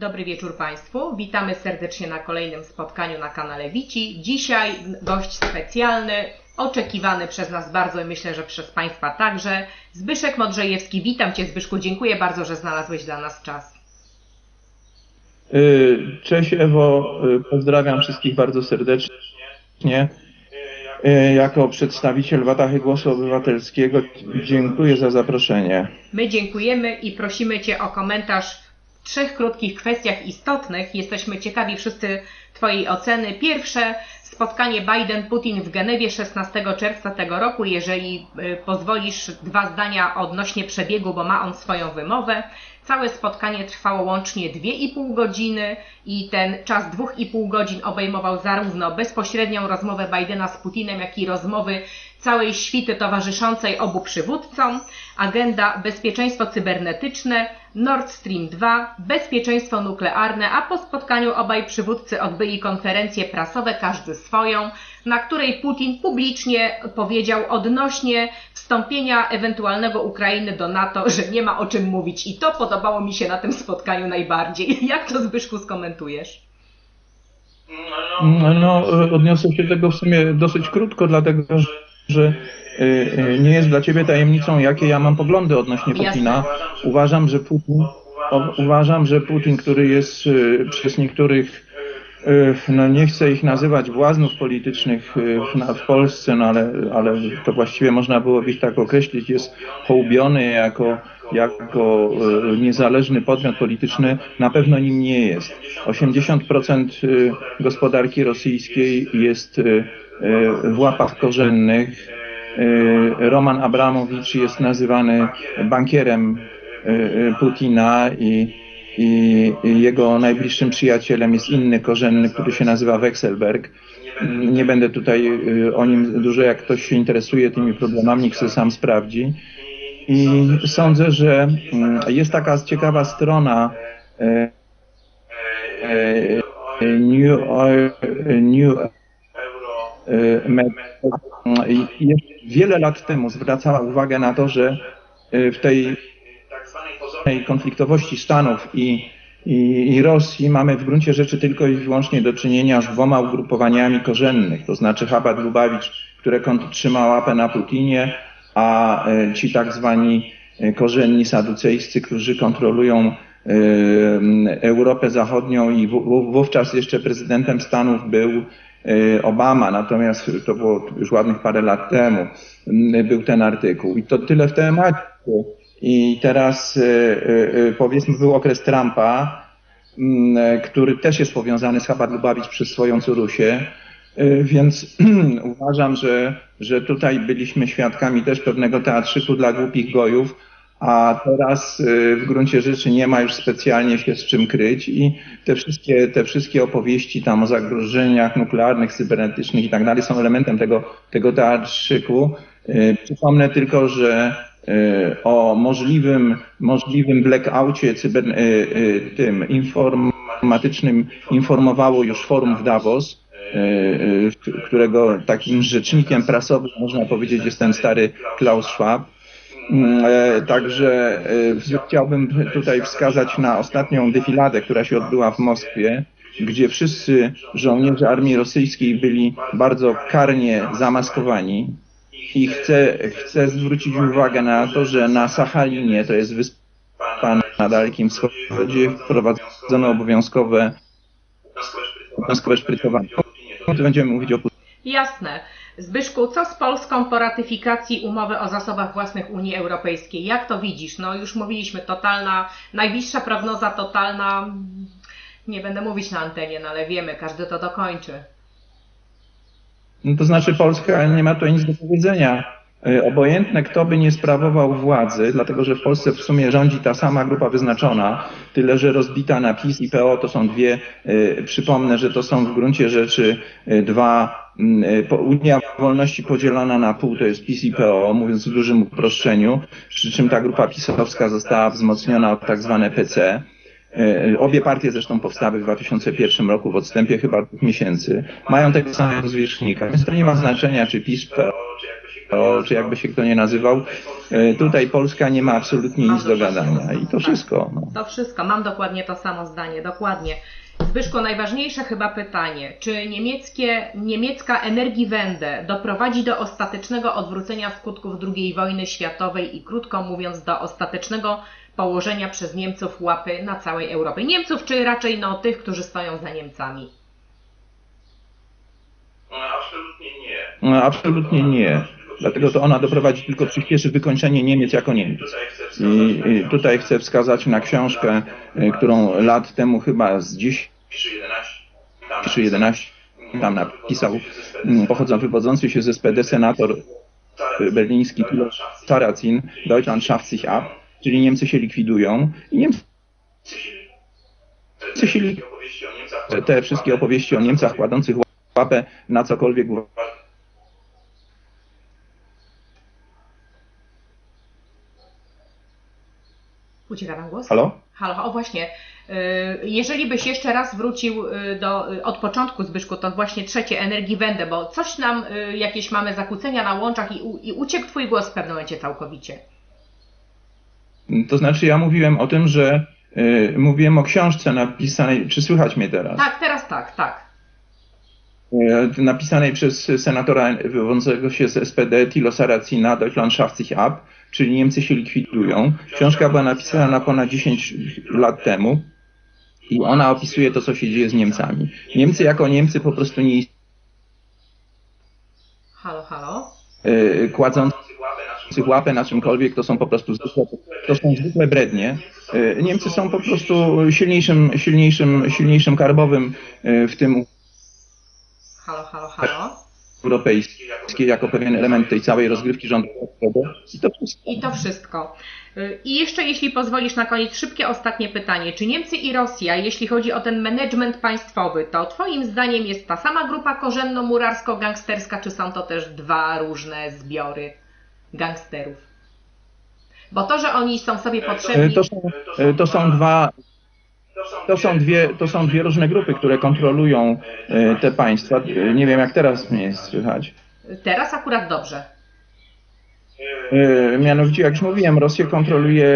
Dobry wieczór Państwu. Witamy serdecznie na kolejnym spotkaniu na kanale Wici. Dzisiaj gość specjalny, oczekiwany przez nas bardzo i myślę, że przez Państwa także. Zbyszek Modrzejewski. Witam Cię Zbyszku. Dziękuję bardzo, że znalazłeś dla nas czas. Y, Cześć Ewo, Y, pozdrawiam wszystkich bardzo serdecznie. Y, Jako przedstawiciel Watachy Głosu Obywatelskiego dziękuję za zaproszenie. My dziękujemy i prosimy Cię o komentarz trzech krótkich kwestiach istotnych. Jesteśmy ciekawi wszyscy Twojej oceny. Pierwsze, spotkanie Biden-Putin w Genewie 16 czerwca tego roku. Jeżeli y, pozwolisz, dwa zdania odnośnie przebiegu, bo ma on swoją wymowę. Całe spotkanie trwało łącznie 2,5 godziny i ten czas 2,5 godzin obejmował zarówno bezpośrednią rozmowę Bidena z Putinem, jak i rozmowy całej świty towarzyszącej obu przywódcom, agenda bezpieczeństwo cybernetyczne, Nord Stream 2, bezpieczeństwo nuklearne, a po spotkaniu obaj przywódcy odbyli konferencje prasowe, każdy swoją, na której Putin publicznie powiedział odnośnie wstąpienia ewentualnego Ukrainy do NATO, że nie ma o czym mówić i to podobało mi się na tym spotkaniu najbardziej. Jak to Zbyszku skomentujesz? No, no, y, odniosę się do tego w sumie dosyć krótko, dlatego że y, y, nie jest dla Ciebie tajemnicą, jakie ja mam poglądy odnośnie. Putina. Uważam, że Putin, uważam, że Putin, który jest y, przez niektórych no nie chcę ich nazywać błaznów politycznych w, Polsce, no ale, ale to właściwie można byłoby ich tak określić, jest hołbiony jako, jako niezależny podmiot polityczny, na pewno nim nie jest. 80% y, gospodarki rosyjskiej jest w łapach korzennych. Y, Roman Abramowicz jest nazywany bankierem y, y, Putina i, i jego najbliższym przyjacielem jest inny korzenny, który się nazywa Wexelberg. Nie będę tutaj o nim dużo, jak ktoś się interesuje tymi problemami, niech sobie sam sprawdzi. I sądzę, że mm, jest taka ciekawa strona e, e, New, e, New e, Med- i jeszcze wiele lat temu zwracała uwagę na to, że e, w tej tej konfliktowości Stanów i, i, i Rosji mamy w gruncie rzeczy tylko i wyłącznie do czynienia z dwoma ugrupowaniami korzennych, to znaczy Chabad Lubawicz, które trzyma łapę na Putinie, a e, ci tak zwani korzenni saducejscy, którzy kontrolują Europę Zachodnią i wówczas jeszcze prezydentem Stanów był Obama, natomiast to było już ładnych parę lat temu, m, był ten artykuł. I to tyle w temacie. I teraz e, powiedzmy był okres Trumpa, m, e, który też jest powiązany z Chabad przez swoją Curusię, więc uważam, że, że tutaj byliśmy świadkami też pewnego teatrzyku dla głupich gojów, a teraz e, w gruncie rzeczy nie ma już specjalnie się z czym kryć i te wszystkie, te wszystkie opowieści tam o zagrożeniach nuklearnych, cybernetycznych i tak dalej są elementem tego, tego teatrzyku. E, Przypomnę tylko, że e, o możliwym, możliwym blackoutie cyber, tym informatycznym informowało już forum w Davos, którego takim rzecznikiem prasowym można powiedzieć jest ten stary Klaus Schwab. E, Także e, chciałbym tutaj wskazać na ostatnią defiladę, która się odbyła w Moskwie, gdzie wszyscy żołnierze armii rosyjskiej byli bardzo karnie zamaskowani. I chcę, chcę zwrócić uwagę na to, że na Sachalinie, to jest wyspa na Dalekim Wschodzie, wprowadzono obowiązkowe, obowiązkowe szprycowanie. Tu będziemy mówić o Jasne. Zbyszku, co z Polską po ratyfikacji umowy o zasobach własnych Unii Europejskiej? Jak to widzisz? No już mówiliśmy, totalna, najbliższa prognoza totalna, nie będę mówić na antenie, no ale wiemy, każdy to dokończy. No to znaczy Polska nie ma tu nic do powiedzenia. Y, Obojętne, kto by nie sprawował władzy, dlatego że w Polsce w sumie rządzi ta sama grupa wyznaczona, tyle że rozbita na PiS i PO to są dwie, y, przypomnę, że to są w gruncie rzeczy y, dwa, Unia Wolności podzielona na pół to jest PiS i PO, mówiąc w dużym uproszczeniu, przy czym ta grupa pisowska została wzmocniona o tak zwane PC. E, Obie partie zresztą powstały w 2001 roku w odstępie chyba dwóch miesięcy. Mają tego samego zwierzchnika, więc to nie ma znaczenia, czy PiS, PO, czy jakoś o, czy jakby się kto nie nazywał. E, Tutaj Polska nie ma absolutnie nic do gadania i to wszystko. No. To wszystko, mam dokładnie to samo zdanie, dokładnie. Zbyszko, najważniejsze chyba pytanie. Czy niemieckie, niemiecka Energiewende doprowadzi do ostatecznego odwrócenia skutków II wojny światowej i krótko mówiąc do ostatecznego położenia przez Niemców łapy na całej Europie? Niemców, czy raczej no, tych, którzy stoją za Niemcami? No, absolutnie nie. No, absolutnie nie. Dlatego to ona doprowadzi tylko przyspieszy wykończenie Niemiec jako Niemiec. I, tutaj chcę wskazać na książkę, e, którą lat temu chyba z 10 czy 11. Tam czy 11 tam napisał mm, pochodzą wywodzący się z SPD senator e, berliński Taracin, Deutschland schafft sich ab, czyli Niemcy się likwidują i Niemcy o Niemcach. te wszystkie opowieści o Niemcach kładących łapę na cokolwiek Ucieka nam głos? Halo? Halo, o właśnie. y, Jeżeli byś jeszcze raz wrócił y, do, y, od początku, Zbyszku, to właśnie trzecie Energiewende, bo coś nam, jakieś mamy zakłócenia na łączach i, i uciekł Twój głos w pewnym momencie całkowicie. To znaczy ja mówiłem o tym, że y, mówiłem o książce napisanej, czy słychać mnie teraz? Tak, teraz tak, tak. E, napisanej przez senatora wywodzącego się z SPD Thilo Saracina Deutschland schafft sich ab, czyli Niemcy się likwidują. Książka była napisana na ponad 10 lat temu i ona opisuje to, co się dzieje z Niemcami. Niemcy jako Niemcy po prostu nie Halo, halo. e, kładząc łapę na czymkolwiek, to są po prostu zwykłe, to są zwykłe brednie. E, Niemcy są po prostu silniejszym, silniejszym, silniejszym karbowym w tym Halo, halo, halo. europejskiej jako pewien element tej całej rozgrywki rządowej. I to wszystko. I to wszystko. Y, I jeszcze, jeśli pozwolisz na koniec, szybkie ostatnie pytanie. Czy Niemcy i Rosja, jeśli chodzi o ten management państwowy, to Twoim zdaniem jest ta sama grupa korzenno-murarsko-gangsterska, czy są to też dwa różne zbiory gangsterów? Bo to, że oni są sobie E, potrzebni. To są, e, to są dwa, to są dwie, to są dwie różne grupy, które kontrolują e, te państwa. E, Nie wiem, jak teraz mnie słychać. Teraz akurat dobrze. E, Mianowicie, jak już mówiłem, Rosję kontroluje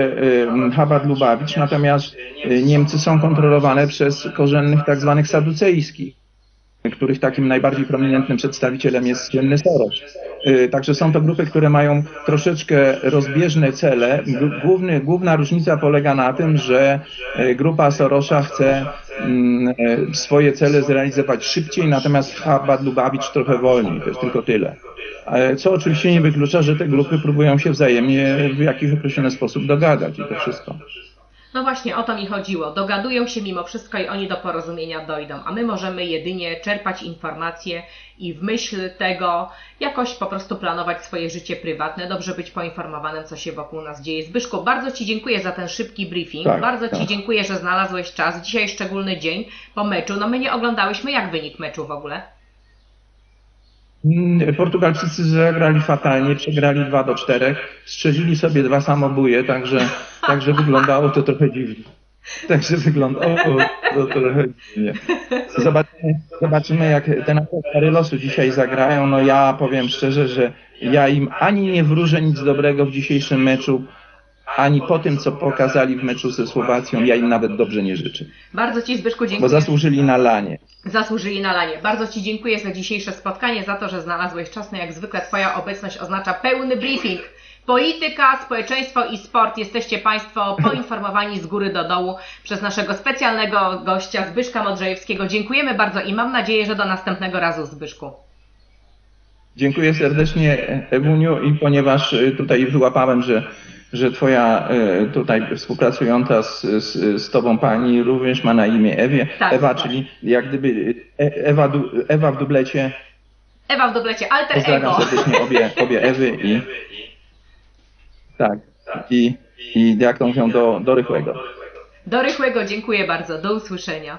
e, Chabad Lubawicz, natomiast e, Niemcy są kontrolowane przez korzennych tak zwanych saducejskich, których takim najbardziej prominentnym przedstawicielem jest słynny Soros. E, Także są to grupy, które mają troszeczkę rozbieżne cele. Gł- Główny, główna różnica polega na tym, że e, grupa Sorosa chce mm, e, swoje cele zrealizować szybciej, natomiast Chabad Lubawicz trochę wolniej. To jest tylko tyle. E, Co oczywiście nie wyklucza, że te grupy próbują się wzajemnie w jakiś określony sposób dogadać i to wszystko. No właśnie o to mi chodziło. Dogadują się mimo wszystko i oni do porozumienia dojdą, a my możemy jedynie czerpać informacje i w myśl tego jakoś po prostu planować swoje życie prywatne, dobrze być poinformowanym, co się wokół nas dzieje. Zbyszku, bardzo Ci dziękuję za ten szybki briefing. Tak, bardzo Ci tak. dziękuję, że znalazłeś czas. Dzisiaj szczególny dzień po meczu. No my nie oglądałyśmy, jak wynik meczu w ogóle. Mm, Portugalczycy zagrali fatalnie, przegrali 2 do 4, strzelili sobie dwa samobóje, także, także wyglądało to trochę dziwnie. Także wyglądało to trochę dziwnie. Zobaczymy, zobaczymy jak te nasze losu dzisiaj zagrają. No ja powiem szczerze, że ja im ani nie wróżę nic dobrego w dzisiejszym meczu, ani po tym, co pokazali w meczu ze Słowacją, ja im nawet dobrze nie życzę. Bardzo Ci, Zbyszku, Bo dziękuję. zasłużyli na lanie. Zasłużyli na lanie. Bardzo Ci dziękuję za dzisiejsze spotkanie, za to, że znalazłeś czas. No jak zwykle Twoja obecność oznacza pełny briefing. Polityka, społeczeństwo i sport. Jesteście Państwo poinformowani z góry do dołu przez naszego specjalnego gościa Zbyszka Modrzejewskiego. Dziękujemy bardzo i mam nadzieję, że do następnego razu Zbyszku. Dziękuję serdecznie Ewuniu i ponieważ y, tutaj wyłapałem, że, że twoja y, tutaj współpracująca z, z, z tobą pani również ma na imię Ewie, Tak, Ewa, tak. czyli jak gdyby e, Ewa, Ewa w dublecie. Ewa w dublecie Alter Pozdrawiam Ego. serdecznie obie, obie Ewy i tak. I, i jak to mówią, do, do rychłego. Do rychłego dziękuję bardzo. Do usłyszenia.